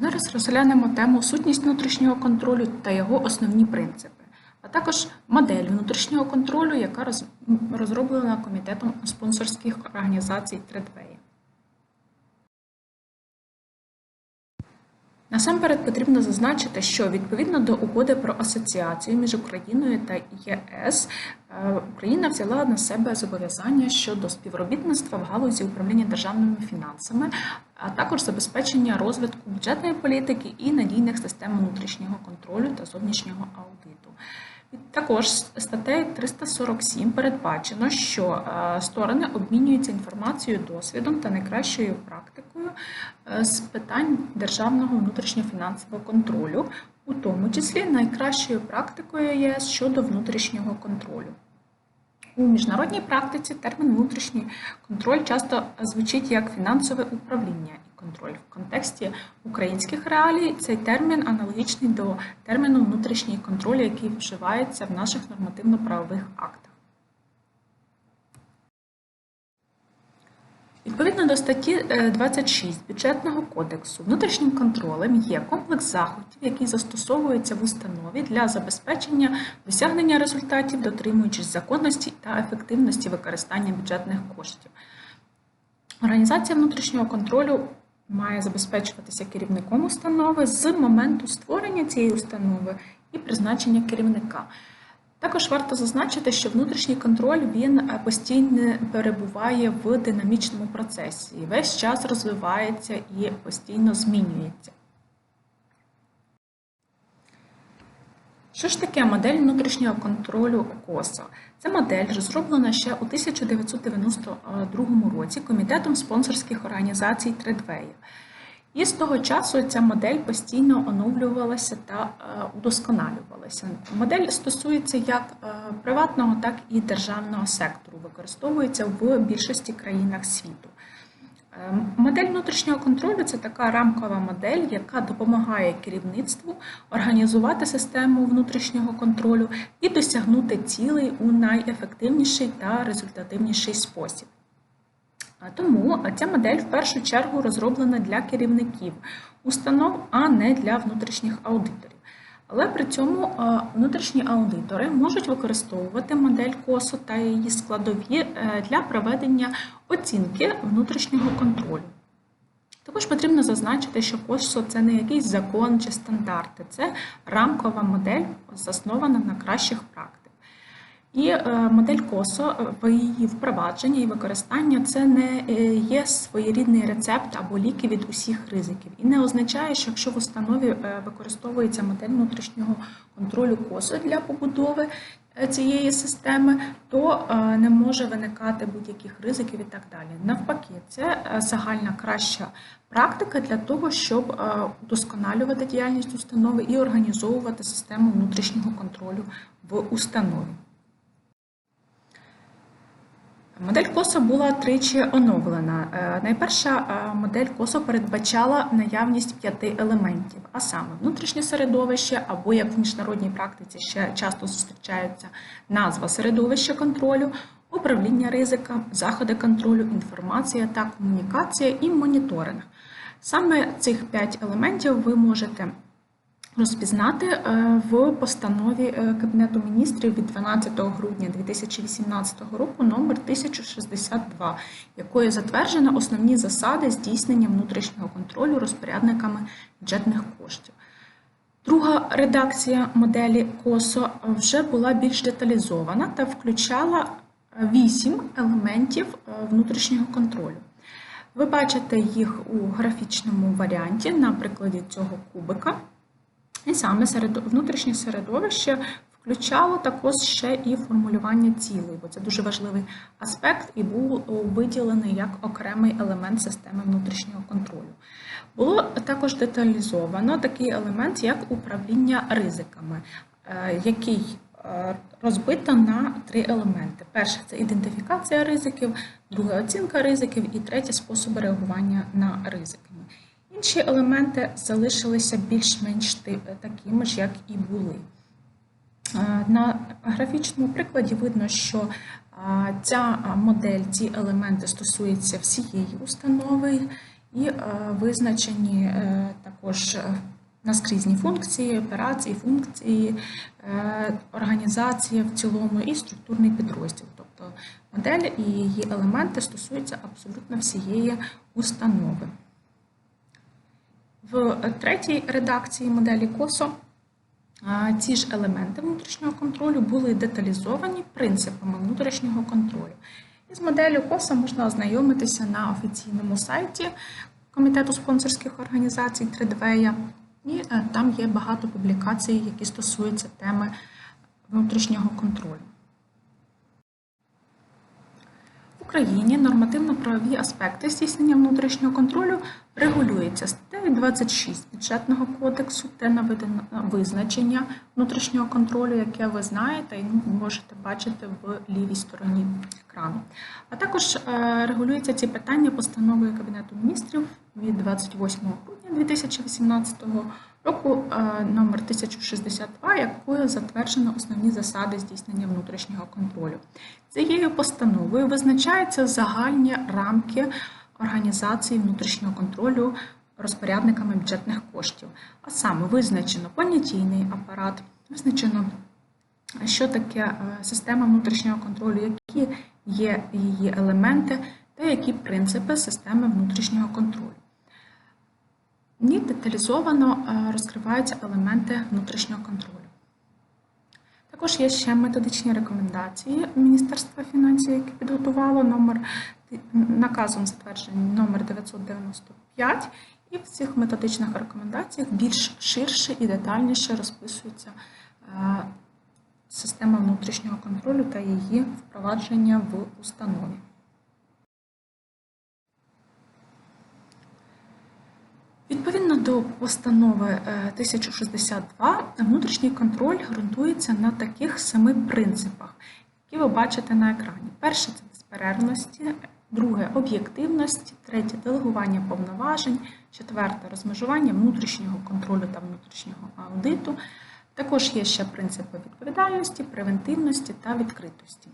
Зараз розглянемо тему сутність внутрішнього контролю та його основні принципи, а також модель внутрішнього контролю, яка роз- розроблена комітетом спонсорських організацій Тредвея. Насамперед потрібно зазначити, що відповідно до угоди про асоціацію між Україною та ЄС е, Україна взяла на себе зобов'язання щодо співробітництва в галузі управління державними фінансами, а також забезпечення розвитку бюджетної політики і надійних систем внутрішнього контролю та зовнішнього аудиту. Також статтею 347 передбачено, що е, сторони обмінюються інформацією, досвідом та найкращою практикою з питань державного внутрішньофінансового контролю, у тому числі найкращою практикою ЄС щодо внутрішнього контролю. У міжнародній практиці термін внутрішній контроль часто звучить як фінансове управління і контроль. В контексті українських реалій цей термін аналогічний до терміну внутрішній контроль, який вживається в наших нормативно-правових актах. Відповідно до статті е, 26 бюджетного кодексу, внутрішнім контролем є комплекс заходів, які застосовуються в установі для забезпечення досягнення результатів, дотримуючись законності та ефективності використання бюджетних коштів. Організація внутрішнього контролю має забезпечуватися керівником установи з моменту створення цієї установи і призначення керівника. Також варто зазначити, що внутрішній контроль він е, постійно перебуває в динамічному процесі, і весь час розвивається і постійно змінюється. Що ж таке модель внутрішнього контролю КОСА? Це модель розроблена ще у 1992 році комітетом спонсорських організацій Тредвея. І з того часу ця модель постійно оновлювалася та е, удосконалювалася. Модель стосується як е, приватного, так і державного сектору, використовується в більшості країнах світу. Е, Модель внутрішнього контролю це така рамкова модель, яка допомагає керівництву організувати систему внутрішнього контролю і досягнути цілей у найефективніший та результативніший спосіб. Тому ця модель в першу чергу розроблена для керівників установ, а не для внутрішніх аудиторів. Але при цьому внутрішні аудитори можуть використовувати модель КОСО та її складові е, для проведення оцінки внутрішнього контролю. Також потрібно зазначити, що КОСО це не якийсь закон чи стандарти, це рамкова модель, заснована на кращих практиках. І е, модель КОСО е, її впровадження і використання це не е, є своєрідний рецепт або ліки від усіх ризиків. І не означає, що якщо в установі використовується модель внутрішнього контролю КОСО для побудови цієї системи, то не може виникати будь-яких ризиків і так далі. Навпаки, це загальна краща практика для того, щоб удосконалювати діяльність установи і організовувати систему внутрішнього контролю в установі. Модель КОСО була тричі оновлена. Е, Найперша е, модель КОСО передбачала наявність п'яти елементів, а саме внутрішнє середовище, або як в міжнародній практиці ще часто зустрічається назва середовища контролю, управління ризиком, заходи контролю, інформація та комунікація і моніторинг. Саме цих п'ять елементів ви можете розпізнати е, в постанові е, Кабінету міністрів від 12 грудня 2018 року номер 1062, якою затверджено основні засади здійснення внутрішнього контролю розпорядниками бюджетних коштів. Друга редакція моделі КОСО вже була більш деталізована та включала вісім елементів е, внутрішнього контролю. Ви бачите їх у графічному варіанті на прикладі цього кубика. І саме серед внутрішнє середовище включало також ще і формулювання цілей, бо це дуже важливий аспект і був виділений як окремий елемент системи внутрішнього контролю. Було також деталізовано такий елемент, як управління ризиками, е, який е, розбито на три елементи: перше це ідентифікація ризиків, друге оцінка ризиків, і третє способи реагування на ризики. Інші елементи залишилися більш-менш такими ж, як і були. На графічному прикладі видно, що ця модель, ці елементи стосуються всієї установи і визначені е, також також е, наскрізні функції, операції, функції, е, організація в цілому і структурний підрозділ. Тобто модель і її елементи стосуються абсолютно всієї установи. В третій редакції моделі КОСО ці ж елементи внутрішнього контролю були деталізовані принципами внутрішнього контролю. Із моделлю КОСа можна ознайомитися на офіційному сайті Комітету спонсорських організацій 3 і е, там є багато публікацій, які стосуються теми внутрішнього контролю. В Україні нормативно-правові аспекти здійснення внутрішнього контролю регулюються статтею 26 бюджетного кодексу, де наведено визначення внутрішнього контролю, яке ви знаєте і можете бачити в лівій стороні екрану. А також е, регулюються ці питання постановою Кабінету міністрів від 28 грудня 2018 року е, номер 1062, якою затверджено основні засади здійснення внутрішнього контролю. Цією постановою визначаються загальні рамки організації внутрішнього контролю розпорядниками бюджетних коштів. А саме визначено понятійний апарат, визначено, що таке е, система внутрішнього контролю, які є її елементи та які принципи системи внутрішнього контролю. В ній деталізовано е, розкриваються елементи внутрішнього контролю. Також є ще методичні рекомендації Міністерства фінансів, яке підготувало номер наказом затверджений номер 995, і в цих методичних рекомендаціях більш ширше і детальніше розписується е, система внутрішнього контролю та її впровадження в установі. Відповідно до постанови 1062, внутрішній контроль ґрунтується на таких семи принципах, які ви бачите на екрані. Перше це безперервності, друге об'єктивності, третє делегування повноважень, четверте розмежування внутрішнього контролю та внутрішнього аудиту. Також є ще принципи відповідальності, превентивності та відкритості.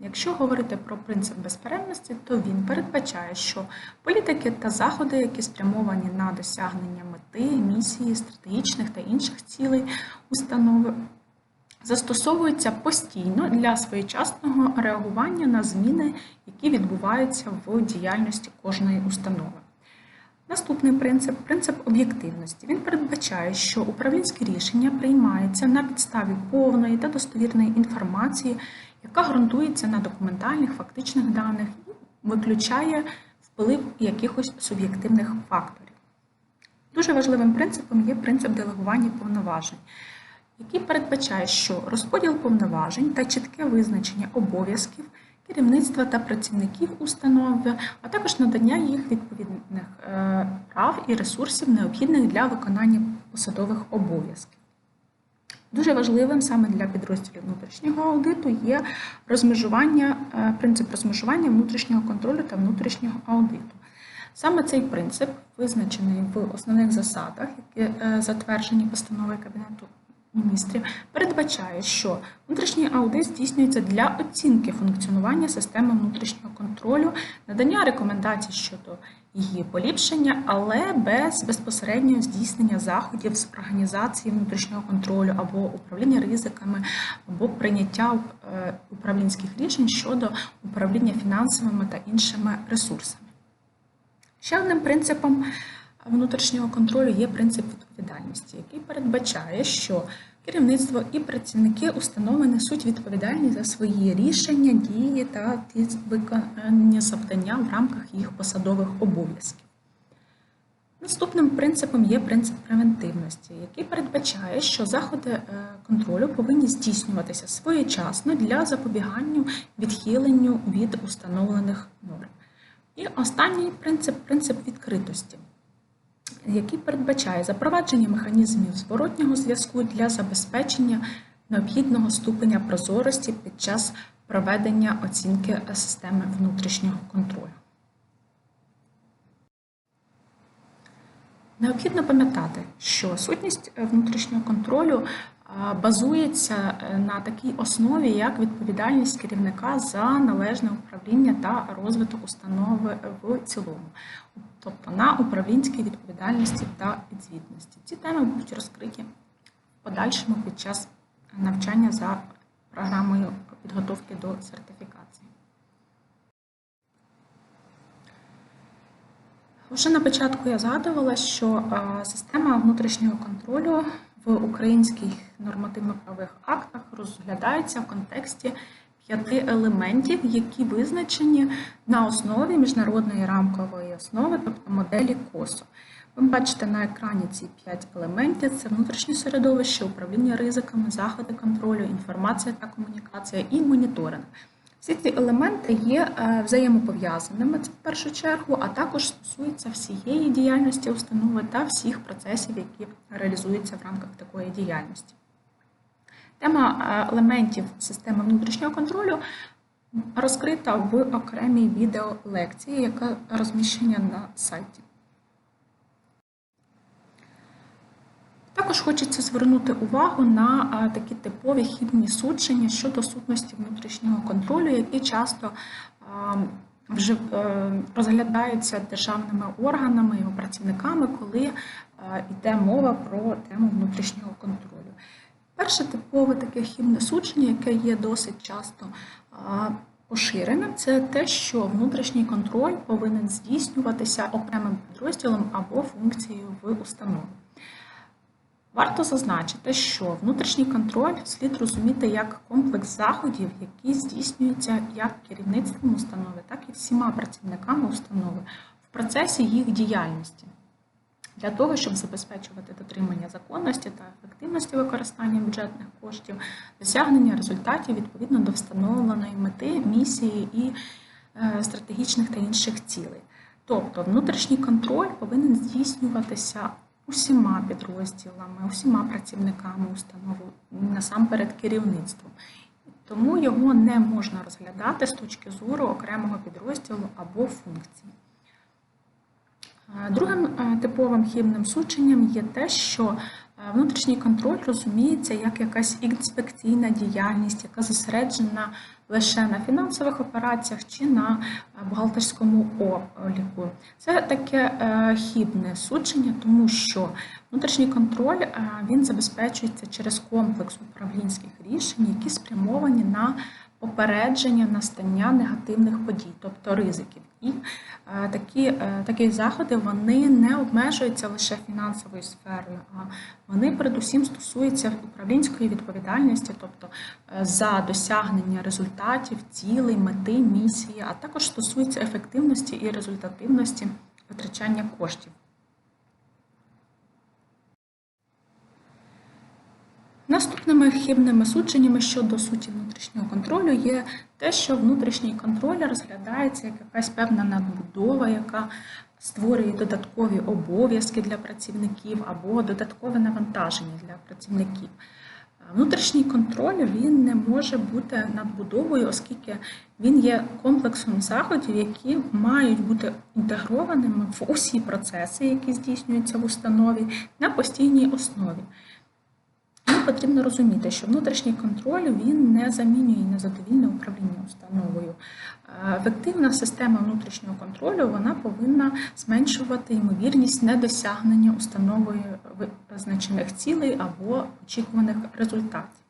Якщо говорити про принцип безперервності, то він передбачає, що політики та заходи, які спрямовані на досягнення мети, місії, стратегічних та інших цілей установи, застосовуються постійно для своєчасного реагування на зміни, які відбуваються в діяльності кожної установи. Наступний принцип принцип об'єктивності. Він передбачає, що управлінське рішення приймається на підставі повної та достовірної інформації, яка ґрунтується на документальних фактичних даних і виключає вплив якихось суб'єктивних факторів. Дуже важливим принципом є принцип делегування повноважень, який передбачає, що розподіл повноважень та чітке визначення обов'язків керівництва та працівників установи, а також надання їх відповідних прав і ресурсів, необхідних для виконання посадових обов'язків. Дуже важливим саме для підрозділів внутрішнього аудиту є розмежування, е, принцип розмежування внутрішнього контролю та внутрішнього аудиту. Саме цей принцип визначений в основних засадах, які е, затверджені постановою Кабінету міністрів, передбачає, що внутрішній аудит здійснюється для оцінки функціонування системи внутрішнього контролю, надання рекомендацій щодо її поліпшення, але без безпосереднього здійснення заходів з організації внутрішнього контролю або управління ризиками, або прийняття е, управлінських рішень щодо управління фінансовими та іншими ресурсами. Ще одним принципом внутрішнього контролю є принцип відповідальності, який передбачає, що керівництво і працівники установи несуть відповідальність за свої рішення, дії та виконання завдання в рамках їх посадових обов'язків. Наступним принципом є принцип превентивності, який передбачає, що заходи е, контролю повинні здійснюватися своєчасно для запобігання відхиленню від установлених норм. І останній принцип принцип відкритості який передбачає запровадження механізмів зворотнього зв'язку для забезпечення необхідного ступеня прозорості під час проведення оцінки системи внутрішнього контролю. Необхідно пам'ятати, що сутність внутрішнього контролю базується е, на такій основі, як відповідальність керівника за належне управління та розвиток установи в цілому. Тобто на управлінській відповідальності та підзвітності. Ці теми будуть розкриті в подальшому під час навчання за програмою підготовки до сертифікації. Вже на початку я згадувала, що е, система внутрішнього контролю в українських нормативно-правових актах розглядається в контексті п'яти елементів, які визначені на основі міжнародної рамкової основи, тобто моделі КОСО. Ви бачите на екрані ці п'ять елементів: це внутрішнє середовище, управління ризиками, заходи контролю, інформація та комунікація і моніторинг. Всі ці елементи є е, взаємопов'язаними це в першу чергу, а також стосуються всієї діяльності установи та всіх процесів, які реалізуються в рамках такої діяльності. Тема е, елементів системи внутрішнього контролю розкрита в окремій відеолекції, яка розміщена на сайті. Також хочеться звернути увагу на е, такі типові хідні судження щодо сутності внутрішнього контролю, які часто е, розглядаються державними органами і працівниками, коли йде мова про тему внутрішнього контролю. Перше типове таке хібне судження, яке є досить часто поширеним, це те, що внутрішній контроль повинен здійснюватися окремим підрозділом або функцією в установі. Варто зазначити, що внутрішній контроль слід розуміти як комплекс заходів, які здійснюються як керівництвом установи, так і всіма працівниками установи в процесі їх діяльності для того, щоб забезпечувати дотримання законності та ефективності використання бюджетних коштів, досягнення результатів відповідно до встановленої мети, місії і е, стратегічних та інших цілей. Тобто внутрішній контроль повинен здійснюватися усіма підрозділами, усіма працівниками установи, насамперед керівництвом. Тому його не можна розглядати з точки зору окремого підрозділу або функції. Другим е, типовим хібним судженням є те, що е, внутрішній контроль розуміється як якась інспекційна діяльність, яка зосереджена лише на фінансових операціях чи на е, бухгалтерському обліку. Це таке хібне судження, тому що внутрішній контроль він забезпечується через комплекс управлінських рішень, які спрямовані на попередження настання негативних подій, тобто ризиків. І е, такі е, такі заходи вони не обмежуються лише фінансовою сферою, а вони передусім стосуються управлінської відповідальності, тобто е, за досягнення результатів, цілей, мети, місії, а також стосуються ефективності і результативності витрачання коштів. Наступними хибними судженнями щодо суті внутрішнього контролю є те, що внутрішній контроль розглядається як якась певна надбудова, яка створює додаткові обов'язки для працівників або додаткове навантаження для працівників. Внутрішній контроль він не може бути надбудовою, оскільки він є комплексом заходів, які мають бути інтегрованими в усі процеси, які здійснюються в установі на постійній основі потрібно розуміти, що внутрішній контроль він не замінює незадовільне управління установою. Е, ефективна система внутрішнього контролю вона повинна зменшувати ймовірність недосягнення установою визначених цілей або очікуваних результатів.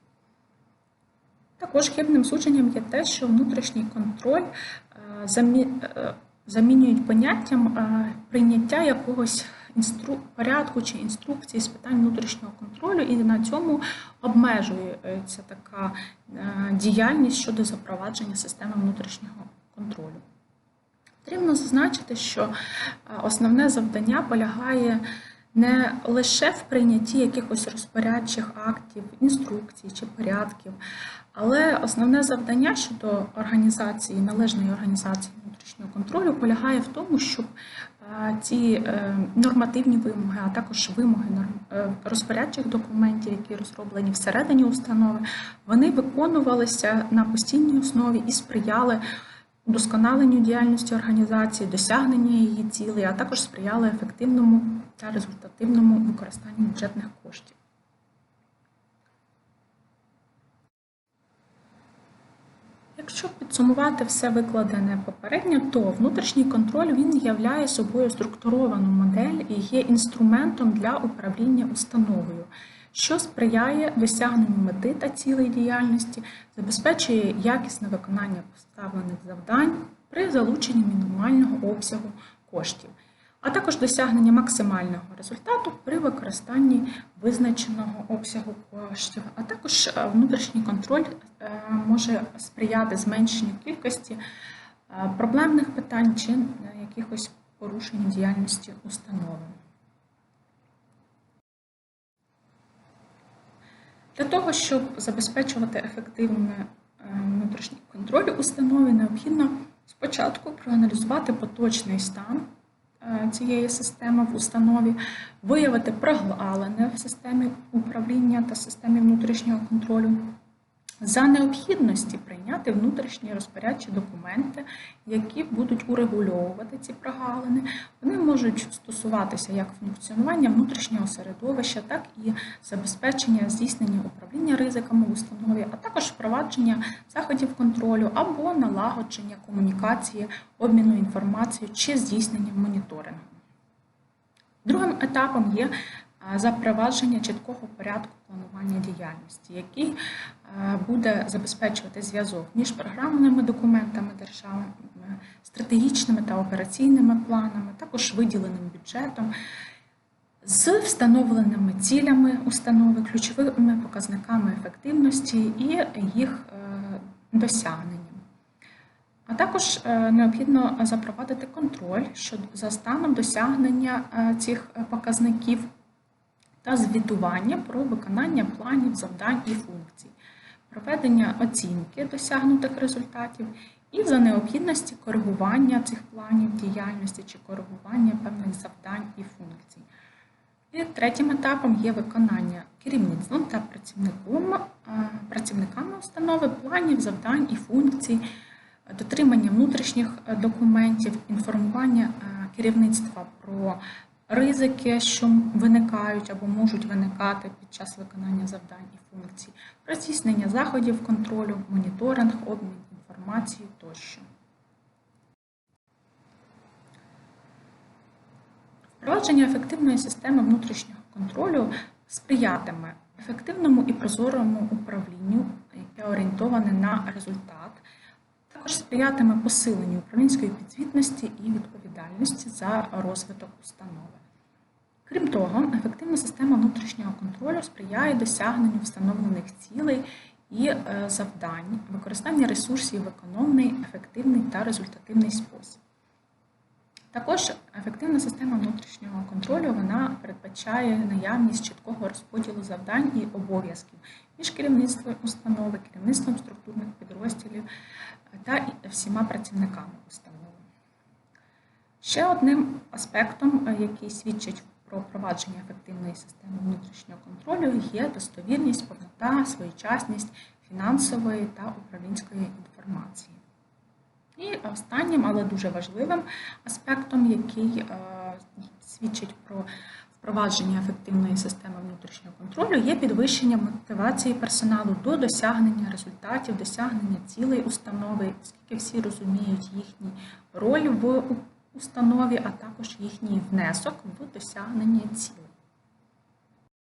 Також хибним судженням є те, що внутрішній контроль е, е, замінюють поняттям прийняття якогось інстру... порядку чи інструкції з питань внутрішнього контролю, і на цьому обмежується така е, діяльність щодо запровадження системи внутрішнього контролю. Потрібно зазначити, що е, основне завдання полягає не лише в прийнятті якихось розпорядчих актів, інструкцій чи порядків, але основне завдання щодо організації, належної організації внутрішнього контролю полягає в тому, щоб ці е, нормативні вимоги, а також вимоги е, розпорядчих документів, які розроблені всередині установи, вони виконувалися на постійній основі і сприяли удосконаленню діяльності організації, досягненню її цілей, а також сприяли ефективному та результативному використанню бюджетних коштів. Якщо підсумувати все викладене попередньо, то внутрішній контроль він являє собою структуровану модель і є інструментом для управління установою, що сприяє досягненню мети та цілей діяльності, забезпечує якісне виконання поставлених завдань при залученні мінімального обсягу коштів, а також досягнення максимального результату при використанні визначеного обсягу коштів. А також е, внутрішній контроль е, може сприяти зменшенню кількості е, проблемних питань чи якихось порушень діяльності установи. Для того, щоб забезпечувати ефективний внутрішній контроль установи, необхідно спочатку проаналізувати поточний стан цієї системи в установі, виявити прогалини в системі управління та системі внутрішнього контролю. За необхідності прийняти внутрішні розпорядчі документи, які будуть урегульовувати ці прогалини. Вони можуть стосуватися як функціонування внутрішнього середовища, так і забезпечення здійснення управління ризиками в установі, а також впровадження заходів контролю або налагодження комунікації, обміну інформацією чи здійснення моніторингу. Другим етапом є запровадження чіткого порядку планування діяльності, який е, буде забезпечувати зв'язок між програмними документами держави, е, стратегічними та операційними планами, також виділеним бюджетом, з встановленими цілями установи, ключовими показниками ефективності і їх досягненням. А також е, необхідно запровадити контроль за станом досягнення е, цих е, показників та звітування про виконання планів, завдань і функцій, проведення оцінки досягнутих результатів і за необхідності коригування цих планів діяльності чи коригування певних завдань і функцій. І третім етапом є виконання керівництвом та працівником, працівниками установи планів, завдань і функцій дотримання внутрішніх е, документів, інформування е, керівництва про ризики, що виникають або можуть виникати під час виконання завдань і функцій, про здійснення заходів контролю, моніторинг, обмін інформацією тощо. Впровадження ефективної системи внутрішнього контролю сприятиме ефективному і прозорому управлінню, яке орієнтоване на результат, також сприятиме посиленню управлінської підзвітності і відповідальності за розвиток установи. Крім того, ефективна система внутрішнього контролю сприяє досягненню встановлених цілей і е, завдань, використання ресурсів в економний, ефективний та результативний спосіб. Також ефективна система внутрішнього контролю вона передбачає наявність чіткого розподілу завдань і обов'язків між керівництвом установи, керівництвом структурних підрозділів та всіма працівниками установи. Ще одним аспектом, який свідчить про впровадження ефективної системи внутрішнього контролю, є достовірність, повнота, своєчасність фінансової та управлінської інформації. І останнім, але дуже важливим аспектом, який е, свідчить про впровадження ефективної системи внутрішнього контролю, є підвищення мотивації персоналу до досягнення результатів, досягнення цілей установи, оскільки всі розуміють їхню роль в установі, а також їхній внесок в досягнення цілей.